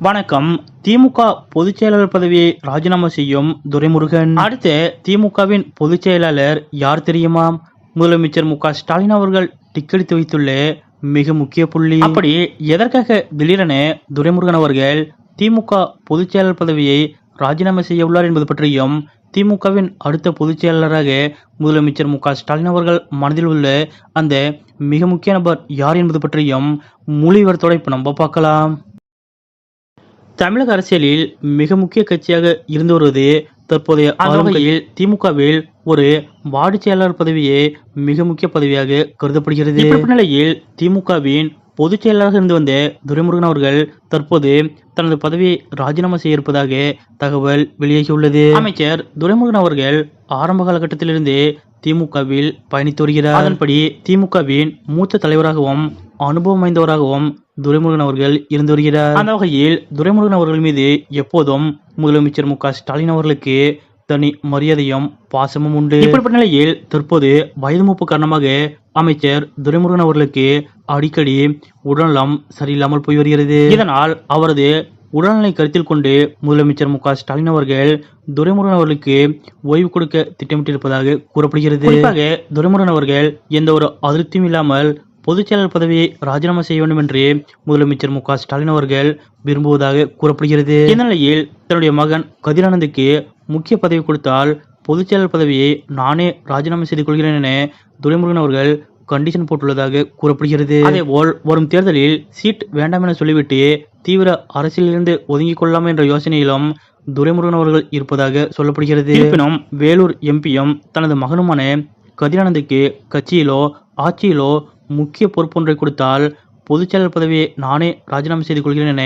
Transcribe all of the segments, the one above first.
வணக்கம். திமுக பொதுச் செயலாளர் பதவியை ராஜினாமா செய்யும் துரைமுருகன். அடுத்து திமுகவின் பொதுச் செயலாளர் யார் தெரியுமா? முதலமைச்சர் மு ஸ்டாலின் அவர்கள் டிக்கெடுத்து வைத்துள்ள மிக முக்கிய புள்ளி. அப்படி எதற்காக திடீரென துரைமுருகன் அவர்கள் திமுக பொதுச் செயலாளர் பதவியை ராஜினாமா செய்ய உள்ளார் என்பது பற்றியும் திமுகவின் அடுத்த பொதுச் செயலாளராக முதலமைச்சர் மு ஸ்டாலின் அவர்கள் மனதில் உள்ள அந்த மிக முக்கிய நபர் யார் என்பது பற்றியும் மொழிவரத்தோட விவரத்தோட இப்போ நம்ம பார்க்கலாம். தமிழக அரசியலில் மிக முக்கிய கட்சியாக இருந்து வருவது தற்போதைய ஆளுகையில் திமுகவில் ஒரு வார்டு செயலாளர் பதவியே மிக முக்கிய பதவியாக கருதப்படுகிறது. நிலையில் திமுகவின் பொதுச் செயலாளராக இருந்து வந்த துரைமுருகன் அவர்கள் தற்போது தனது பதவியை ராஜினாமா செய்ய இருப்பதாக தகவல் வெளியாகியுள்ளது. அமைச்சர் துரைமுருகன் அவர்கள் ஆரம்ப காலகட்டத்திலிருந்தே திமுகவில் பயணித்து வருகிறார். அதன்படி திமுகவின் மூத்த தலைவராகவும் அனுபவம் வாய்ந்தவராகவும் துரைமுருகன் அவர்கள் இருந்து வருகிறார். அந்த வகையில் துரைமுருகன் அவர்கள் மீது எப்போதும் முதலமைச்சர் மு ஸ்டாலின் அவர்களுக்கு தனி மரியாதையும் பாசமும் உண்டு. இப்படிப்பட்ட நிலையில் தற்போது வயது மூப்பு காரணமாக அமைச்சர் துரைமுருகன் அவர்களுக்கு அடிக்கடி உடல்நலம் சரியில்லாமல் போய் வருகிறது. இதனால் அவரது உடல்நலை கருத்தில் கொண்டு முதலமைச்சர் மு ஸ்டாலின் அவர்கள் துரைமுருகன் அவர்களுக்கு ஓய்வு கொடுக்க திட்டமிட்டிருப்பதாக கூறப்படுகிறது. குறிப்பாக துரைமுருகன் அவர்கள் எந்த ஒரு அதிருப்தியும் இல்லாமல் பொதுச்செயலாளர் பதவியை ராஜினாமா செய்ய வேண்டும் என்றே முதலமைச்சர் மு ஸ்டாலின் அவர்கள் விரும்புவதாக கூறப்படுகிறது. இந்நிலையில் தன்னுடைய மகன் கதிரானந்துக்கு முக்கிய பதவி கொடுத்தால் பொதுச்செயலாளர் பதவியை நானே ராஜினாமா செய்து கொள்கிறேன் என துரைமுருகன் அவர்கள் கண்டிஷன் போட்டுள்ளதாக கூறப்படுகிறது. அதேபோல் வரும் தேர்தலில் சீட் வேண்டாம் என சொல்லிவிட்டு தீவிர அரசியலிலிருந்து ஒதுங்கிக் கொள்ளலாம் என்ற யோசனையிலும் துரைமுருகன் அவர்கள் இருப்பதாக சொல்லப்படுகிறது. இருப்பினும் வேலூர் எம்பியும் தனது மகனுமான கதிரானந்துக்கு கட்சியிலோ ஆட்சியிலோ முக்கிய பொறுப்பொன்றை கொடுத்தால் பொதுச்செயலர் பதவியை நானே ராஜினாமா செய்து கொள்கிறேன் என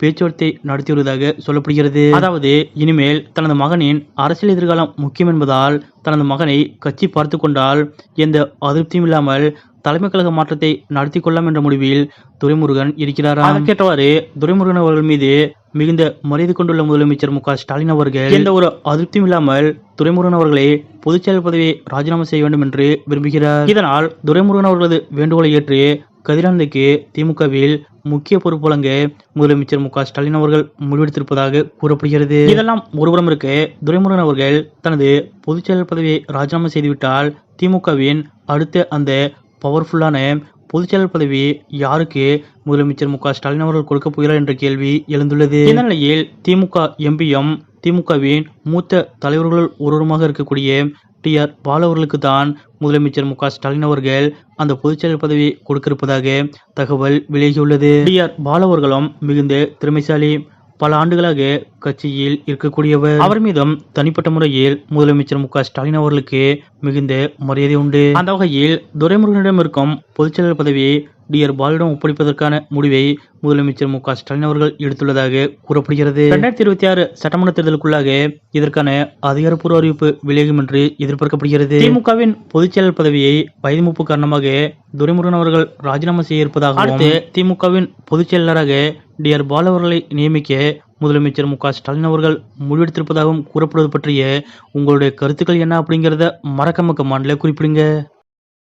பேச்சுவார்த்தை நடத்தி வருவதாக சொல்லப்படுகிறது. அதாவது இனிமேல் தனது மகனின் அரசியல் எதிர்காலம் முக்கியம் என்பதால் தனது மகனை கட்சி பார்த்து கொண்டால் எந்த அதிருப்தியும் இல்லாமல் தலைமை கழக மாற்றத்தை நடத்தி கொள்ளலாம் என்ற முடிவில் துரைமுருகன் இருக்கிறாரா அதற்கேற்றவாறு துரைமுருகன் அவர்கள் மீது மிகுந்த மரியாதை கொண்டுள்ள முதலமைச்சர் மு க ஸ்டாலின் அவர்கள் எந்த ஒரு அதிருப்தியும் இல்லாமல் துரைமுருகன் அவர்களை பொதுச்செயலர் பதவியை ராஜினாமா செய்ய வேண்டும் என்று விரும்புகிறார். இதனால் துரைமுருகன் அவர்களது வேண்டுகோளை ஏற்று கதிரானந்துக்கு திமுகவில் முக்கிய பொறுப்பு வழங்க முதலமைச்சர் மு க ஸ்டாலின் அவர்கள் முடிவெடுத்திருப்பதாக கூறப்படுகிறது. இதெல்லாம் ஒருபுறம் இருக்க துரைமுருகன் அவர்கள் தனது பொதுச்செயலர் பதவியை ராஜினாமா செய்துவிட்டால் திமுகவின் அடுத்த அந்த பவர்ஃபுல்லான பொதுச்செயலர் பதவி யாருக்கு முதலமைச்சர் மு க ஸ்டாலின் அவர்கள் கொடுக்க போகிறார் என்ற கேள்வி எழுந்துள்ளது. இந்த நிலையில் திமுக எம்பியும் திமுகவின் மூத்த தலைவர்களுள் ஒருவருமாக இருக்கக்கூடிய டி ஆர் பாலு அவர்களுக்கு தான் முதலமைச்சர் மு க ஸ்டாலின் அவர்கள் அந்த பொதுச்செயலர் பதவி கொடுக்க இருப்பதாக தகவல் வெளியாகியுள்ளது. டி ஆர் பாலு அவர்களும் மிகுந்த திறமைசாலி பல ஆண்டுகளாக கட்சியில் இருக்கக்கூடியவர். அவர் மீதும் தனிப்பட்ட முறையில் முதலமைச்சர் மு ஸ்டாலின் அவர்களுக்கு மிகுந்த மரியாதை உண்டு. அந்த வகையில் துரைமுருகனிடம் இருக்கும் பொதுச்செயலர் பதவியை டிஆர் பாலிடம் ஒப்படைப்பதற்கான முடிவை முதலமைச்சர் மு க ஸ்டாலின் அவர்கள் எடுத்துள்ளதாக கூறப்படுகிறது. இரண்டாயிரத்தி இருபத்தி ஆறு சட்டமன்ற தேர்தலுக்குள்ளாக இதற்கான அதிகாரப்பூர்வ அறிவிப்பு விலகும் என்று எதிர்பார்க்கப்படுகிறது. திமுகவின் பொதுச்செயலர் பதவியை வயது மூப்பு காரணமாக துரைமுருகன் அவர்கள் ராஜினாமா செய்ய இருப்பதாக அடுத்து திமுகவின் பொதுச் செயலாளராக டி ஆர் பாலு அவர்களை நியமிக்க முதலமைச்சர் மு க ஸ்டாலின் அவர்கள் முடிவெடுத்திருப்பதாகவும் கூறப்படுவது பற்றிய உங்களுடைய கருத்துக்கள் என்ன அப்படிங்கிறத மறக்க மக்க மாநில குறிப்பிடுங்க.